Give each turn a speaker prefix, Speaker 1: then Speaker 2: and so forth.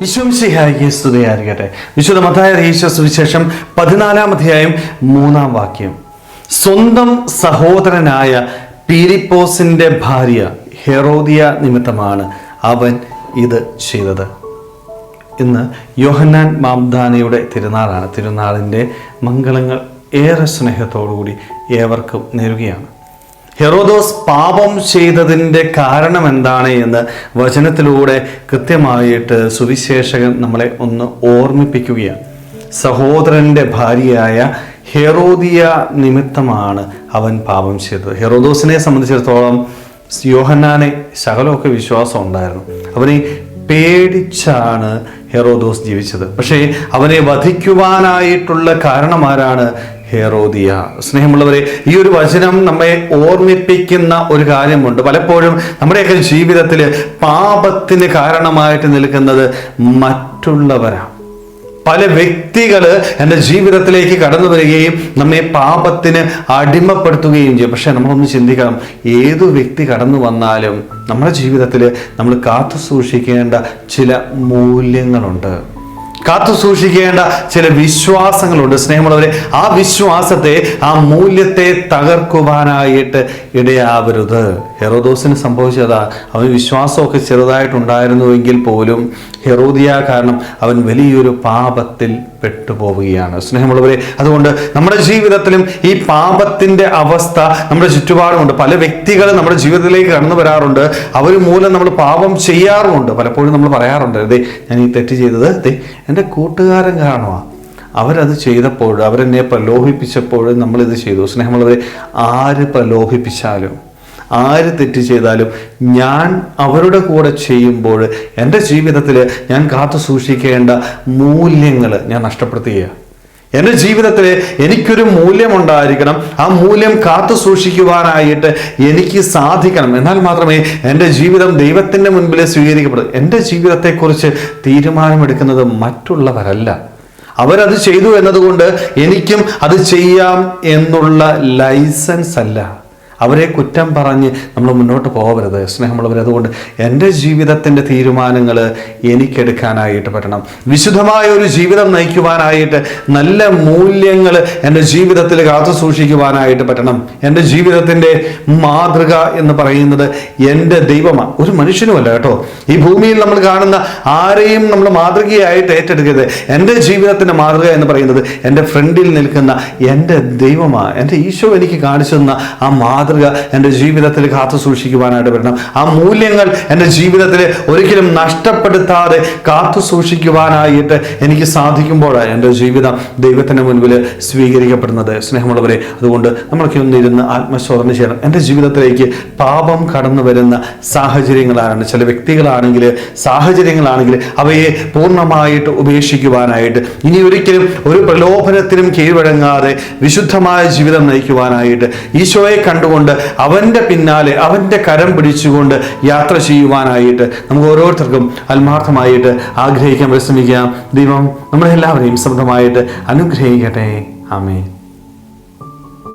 Speaker 1: വിശ്വംസിഹായിക്ക് സ്തുതിയായിരിക്കട്ടെ. വിശുദ്ധ മത്തായ അറിയിച്ച സുവിശേഷം പതിനാലാം അധ്യായം മൂന്നാം വാക്യം. സ്വന്തം സഹോദരനായ പീരിപ്പോസിന്റെ ഭാര്യ ഹെറോദിയ നിമിത്തമാണ് അവൻ ഇത് ചെയ്തത്. ഇന്ന് യോഹന്നാൻ മാംദാനയുടെ തിരുനാളാണ്. തിരുനാളിന്റെ മംഗളങ്ങൾ ഏറെ സ്നേഹത്തോടുകൂടി ഏവർക്കും നേരുകയാണ്. ഹെറോദോസ് പാപം ചെയ്തതിന്റെ കാരണം എന്താണ് എന്ന് വചനത്തിലൂടെ കൃത്യമായിട്ട് സുവിശേഷകൻ നമ്മളെ ഒന്ന് ഓർമ്മിപ്പിക്കുകയാണ്. സഹോദരന്റെ ഭാര്യയായ ഹെറോദിയ നിമിത്തമാണ് അവൻ പാപം ചെയ്തത്. ഹെറോദോസിനെ സംബന്ധിച്ചിടത്തോളം യോഹന്നാനെ ശകലമൊക്കെ വിശ്വാസം ഉണ്ടായിരുന്നു. അവനെ പേടിച്ചാണ് ഹെറോദോസ് ജീവിച്ചത്. പക്ഷേ അവനെ വധിക്കുവാനായിട്ടുള്ള കാരണമാരാണ് ഹെറോദിയ. സ്നേഹമുള്ളവരെ ഈ ഒരു വചനം നമ്മെ ഓർമ്മിപ്പിക്കുന്ന ഒരു കാര്യമുണ്ട്. പലപ്പോഴും നമ്മുടെയൊക്കെ ജീവിതത്തിൽ പാപത്തിന് കാരണമായിട്ട് നിൽക്കുന്നത് മറ്റുള്ളവരാണ്. പല വ്യക്തികൾ എന്റെ ജീവിതത്തിലേക്ക് കടന്നു വരികയും നമ്മെ പാപത്തിന് അടിമപ്പെടുത്തുകയും ചെയ്യും. പക്ഷെ നമ്മളൊന്ന് ചിന്തിക്കണം ഏതു വ്യക്തി കടന്നു വന്നാലും നമ്മുടെ ജീവിതത്തിൽ നമ്മൾ കാത്തു സൂക്ഷിക്കേണ്ട ചില മൂല്യങ്ങളുണ്ട്. കാത്തു സൂക്ഷിക്കേണ്ട ചില വിശ്വാസങ്ങളുണ്ട്. സ്നേഹമുള്ളവരെ ആ വിശ്വാസത്തെ ആ മൂല്യത്തെ തകർക്കുവാനായിട്ട് ഇടയാവരുത്. ഹെറോദോസിന് സംഭവിച്ചതാ. അവൻ വിശ്വാസമൊക്കെ ചെറുതായിട്ടുണ്ടായിരുന്നുവെങ്കിൽ പോലും ഹെറോദിയ കാരണം അവൻ വലിയൊരു പാപത്തിൽ പെട്ടുപോവുകയാണ്. സ്നേഹമുള്ളവരെ അതുകൊണ്ട് നമ്മുടെ ജീവിതത്തിലും ഈ പാപത്തിന്റെ അവസ്ഥ നമ്മുടെ ചുറ്റുപാടുമുണ്ട്. പല വ്യക്തികൾ നമ്മുടെ ജീവിതത്തിലേക്ക് കടന്നു വരാറുണ്ട്. അവർ മൂലം നമ്മൾ പാപം ചെയ്യാറുമുണ്ട്. പലപ്പോഴും നമ്മൾ പറയാറുണ്ട് അതെ ഞാൻ ഈ തെറ്റ് ചെയ്തത്. അതെ എന്റെ കൂട്ടുകാരൻ കാരണമാണ് അവരത് ചെയ്തപ്പോൾ അവരെന്നെ പ്രലോഭിപ്പിച്ചപ്പോൾ നമ്മളിത് ചെയ്തു. സ്നേഹമുള്ളവരെ ആര് പ്രലോഭിപ്പിച്ചാലും ആര് തെറ്റ് ചെയ്താലും ഞാൻ അവരുടെ കൂടെ ചെയ്യുമ്പോൾ എന്റെ ജീവിതത്തിൽ ഞാൻ കാത്തു സൂക്ഷിക്കേണ്ട മൂല്യങ്ങൾ ഞാൻ നഷ്ടപ്പെടുത്തുകയാണ് എന്റെ ജീവിതത്തിൽ എനിക്കൊരു മൂല്യമുണ്ടായിരിക്കണം. ആ മൂല്യം കാത്തു സൂക്ഷിക്കുവാനായിട്ട് എനിക്ക് സാധിക്കണം. എന്നാൽ മാത്രമേ എന്റെ ജീവിതം ദൈവത്തിന്റെ മുൻപിൽ സ്വീകരിക്കപ്പെടൂ. എന്റെ ജീവിതത്തെക്കുറിച്ച് തീരുമാനമെടുക്കുന്നത് മറ്റുള്ളവരല്ല. അവരത് ചെയ്തു എന്നതുകൊണ്ട് എനിക്കും അത് ചെയ്യാം എന്നുള്ള ലൈസൻസ് അല്ല. അവരെ കുറ്റം പറഞ്ഞ് നമ്മൾ മുന്നോട്ട് പോകരുത്. സ്നേഹമുള്ളവർ അതുകൊണ്ട് എന്റെ ജീവിതത്തിന്റെ തീരുമാനങ്ങൾ എനിക്കെടുക്കാനായിട്ട് പറ്റണം. വിശുദ്ധമായ ഒരു ജീവിതം നയിക്കുവാനായിട്ട് നല്ല മൂല്യങ്ങൾ എന്റെ ജീവിതത്തിൽ കാത്തു സൂക്ഷിക്കുവാനായിട്ട് പറ്റണം. എന്റെ ജീവിതത്തിന്റെ മാതൃക എന്ന് പറയുന്നത് എന്റെ ദൈവമാണ്. ഒരു മനുഷ്യനുമല്ല കേട്ടോ. ഈ ഭൂമിയിൽ നമ്മൾ കാണുന്ന ആരെയും നമ്മൾ മാതൃകയായിട്ട് ഏറ്റെടുക്കരുത്. എന്റെ ജീവിതത്തിന്റെ മാതൃക എന്ന് പറയുന്നത് എന്റെ ഫ്രണ്ടിൽ നിൽക്കുന്ന എന്റെ ദൈവമാണ്. എന്റെ ഈശോ എനിക്ക് കാണിച്ചു തന്ന ആ മാതൃക എന്റെ ജീവിതത്തിൽ കാത്തു സൂക്ഷിക്കുവാനായിട്ട് വരണം. ആ മൂല്യങ്ങൾ എന്റെ ജീവിതത്തിൽ ഒരിക്കലും നഷ്ടപ്പെടുത്താതെ കാത്തു സൂക്ഷിക്കുവാനായിട്ട് എനിക്ക് സാധിക്കുമ്പോഴാണ് എന്റെ ജീവിതം ദൈവത്തിന്റെ മുൻപിൽ സ്വീകരിക്കപ്പെടുന്നത്. സ്നേഹമുള്ളവരെ അതുകൊണ്ട് നമ്മളൊക്കെ ഒന്നിരുന്ന് ആത്മശോധന ചെയ്യണം. എന്റെ ജീവിതത്തിലേക്ക് പാപം കടന്നു വരുന്ന സാഹചര്യങ്ങളാണ്. ചില വ്യക്തികളാണെങ്കിൽ സാഹചര്യങ്ങളാണെങ്കിൽ അവയെ പൂർണമായിട്ട് ഉപേക്ഷിക്കുവാനായിട്ട് ഇനി ഒരിക്കലും ഒരു പ്രലോഭനത്തിനും കീഴ്വഴങ്ങാതെ വിശുദ്ധമായ ജീവിതം നയിക്കുവാനായിട്ട് ഈശോയെ കണ്ടുകൊണ്ട് അവന്റെ പിന്നാലെ അവന്റെ കരം പിടിച്ചുകൊണ്ട് യാത്ര ചെയ്യുവാനായിട്ട് നമുക്ക് ഓരോരുത്തർക്കും ആത്മാർത്ഥമായിട്ട് ആഗ്രഹിക്കാൻ പരിശ്രമിക്കാം ദൈവം നമ്മളെല്ലാവരെയും സമൃദ്ധമായിട്ട് അനുഗ്രഹിക്കട്ടെ. ആമേ